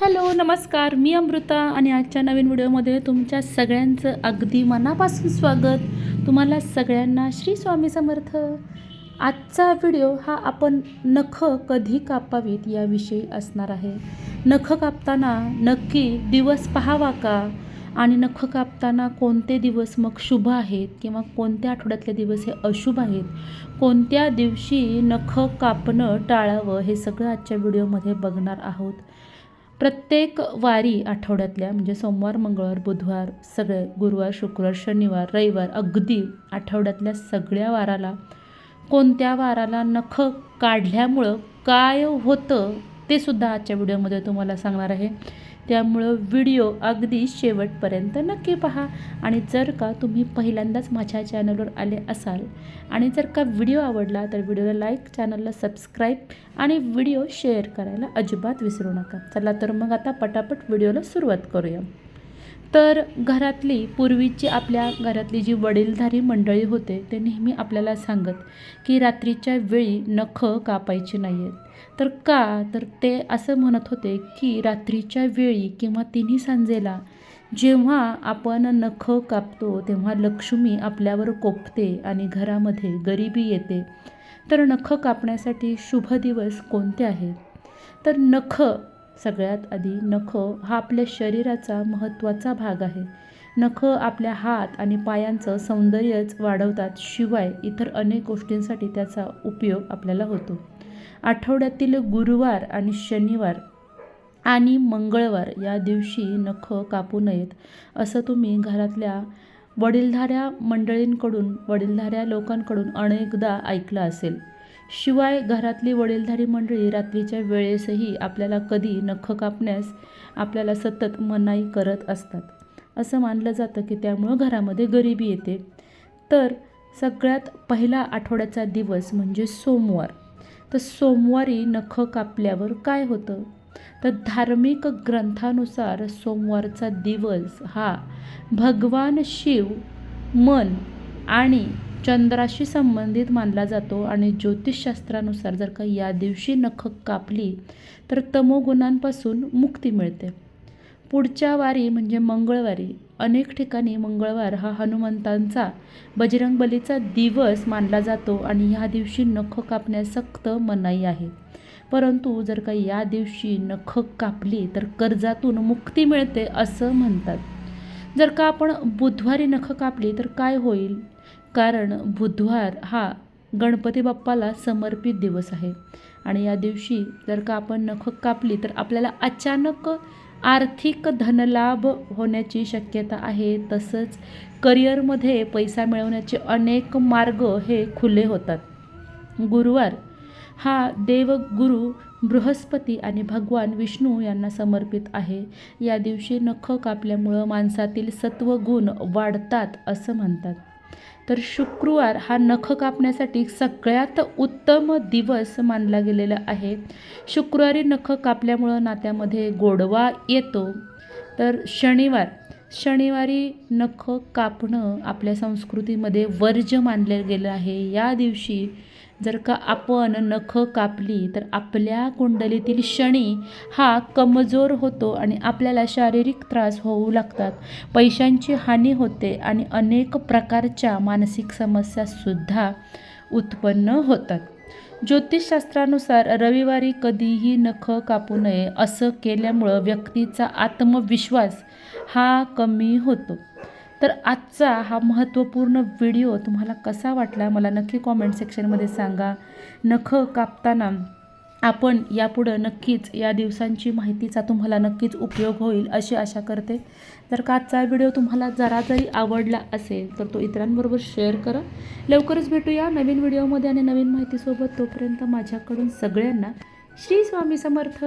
Hello नमस्कार. मी अमृता आणि आजच्या नवीन व्हिडिओमध्ये तुमच्या सगळ्यांचं अगदी मनापासून स्वागत. तुम्हाला सगळ्यांना श्री स्वामी समर्थ. आजचा व्हिडिओ हा आपण नख कधी कापावीत याविषयी असणार आहे. नख कापताना नक्की दिवस पहावा का? आणि नख कापताना कोणते दिवस मग शुभ आहेत किंवा कोणत्या आठवड्यातले दिवस हे अशुभ आहेत? कोणत्या दिवशी नख कापणं टाळावं हे सगळं आजच्या व्हिडिओमध्ये बघणार आहोत. प्रत्येक वारी आठवड्यातल्या म्हणजे सोमवार मंगळवार बुधवार सगळे गुरुवार शुक्रवार शनिवार रविवार अगदी आठवड्यातल्या सगळ्या वाराला कोणत्या वाराला नख काढल्यामुळं काय होतं ते सुद्धा आजच्या व्हिडिओमध्ये तुम्हाला सांगणार आहे. त्यामुळं व्हिडिओ अगदी शेवटपर्यंत नक्की पहा. आणि जर का तुम्ही पहिल्यांदाच माझ्या चॅनलवर आले असाल आणि जर का व्हिडिओ आवडला तर व्हिडिओला लाईक चॅनलला सबस्क्राईब आणि व्हिडिओ शेअर करायला अजिबात विसरू नका. चला तर मग आता पटापट व्हिडिओला सुरुवात करूया. तर घरातली पूर्वीची आपल्या घरातली जी वडीलधारी मंडळी होते ते नेहमी आपल्याला सांगत की रात्रीच्या वेळी नख कापायची नाही आहेत तर का? तर ते असं म्हणत होते की रात्रीच्या वेळी किंवा तिन्ही सांजेला जेव्हा आपण नख कापतो तेव्हा लक्ष्मी आपल्यावर कोपते आणि घरामध्ये गरिबी येते. तर नख कापण्यासाठी शुभ दिवस कोणते आहेत? तर नख सगळ्यात आधी नख हा आपल्या शरीराचा महत्त्वाचा भाग आहे. नख आपल्या हात आणि पायांचं सौंदर्यच वाढवतात शिवाय इतर अनेक गोष्टींसाठी त्याचा उपयोग आपल्याला होतो. आठवड्यातील गुरुवार आणि शनिवार आणि मंगळवार या दिवशी नख कापू नयेत असं तुम्ही घरातल्या वडीलधाऱ्या मंडळींकडून वडीलधाऱ्या लोकांकडून अनेकदा ऐकलं असेल. शिवाय घरातली वडीलधारी मंडळी रात्रीच्या वेळेसही आपल्याला कधी नख कापण्यास आपल्याला सतत मनाई करत असतात. असं मानलं जातं की त्यामुळं घरामध्ये गरिबी येते. तर सगळ्यात पहिला आठवड्याचा दिवस म्हणजे सोमवार. तर सोमवारी नख कापल्यावर काय होतं? तर धार्मिक ग्रंथानुसार सोमवारचा दिवस हा भगवान शिव मन आणि चंद्राशी संबंधित मानला जातो आणि ज्योतिषशास्त्रानुसार जर का या दिवशी नख कापली तर तमोगुणांपासून मुक्ती मिळते. पुढच्या वारी म्हणजे मंगळवारी अनेक ठिकाणी मंगळवार हा हनुमंतांचा बजरंगबलीचा दिवस मानला जातो आणि ह्या दिवशी नख कापण्यास सक्त मनाई आहे. परंतु जर का या दिवशी नख कापली तर कर्जातून मुक्ती मिळते असं म्हणतात. जर का आपण बुधवारी नख कापली तर काय होईल? कारण बुधवार हा गणपती बाप्पाला समर्पित दिवस आहे. आणि या दिवशी जर का आपण नख कापली तर आपल्याला अचानक आर्थिक धनलाभ होण्याची शक्यता आहे. तसंच करिअरमध्ये पैसा मिळवण्याचे अनेक मार्ग हे खुले होतात. गुरुवार हा देवगुरु बृहस्पती आणि भगवान विष्णू यांना समर्पित आहे. या दिवशी नख कापल्यामुळं माणसातील सत्वगुण वाढतात असं म्हणतात. तर शुक्रवार हा नख कापण्यासाठी सगळ्यात उत्तम दिवस मानला गेलेला आहे. शुक्रवारी नख कापल्यामुळं नात्यामध्ये गोडवा येतो. तर शनिवार शनिवारी नखं कापणं आपल्या संस्कृतीमध्ये वर्ज्य मानलं गेलं आहे. या दिवशी जर का आपण नख कापली तर आपल्या कुंडलीतील शनी हा कमजोर होतो आणि आपल्याला शारीरिक त्रास होऊ लागतात. पैशांची हानी होते आणि अनेक प्रकारच्या मानसिक समस्यासुद्धा उत्पन्न होतात. ज्योतिषशास्त्रानुसार रविवारी कधीही नख कापू नये असं केल्यामुळं व्यक्तीचा आत्मविश्वास हा कमी होतो. तर आजचा हा महत्त्वपूर्ण व्हिडिओ तुम्हाला कसा वाटला? मला नक्की कॉमेंट सेक्शनमध्ये सांगा. नख कापताना आपण यापुढं नक्कीच या दिवसांची माहितीचा तुम्हाला नक्कीच उपयोग होईल अशी आशा करते. जर का आजचा व्हिडिओ तुम्हाला जरा जरी आवडला असेल तर तो इतरांबरोबर शेअर करा. लवकरच भेटूया नवीन व्हिडिओमध्ये आणि नवीन माहितीसोबत. तोपर्यंत माझ्याकडून सगळ्यांना श्री स्वामी समर्थ.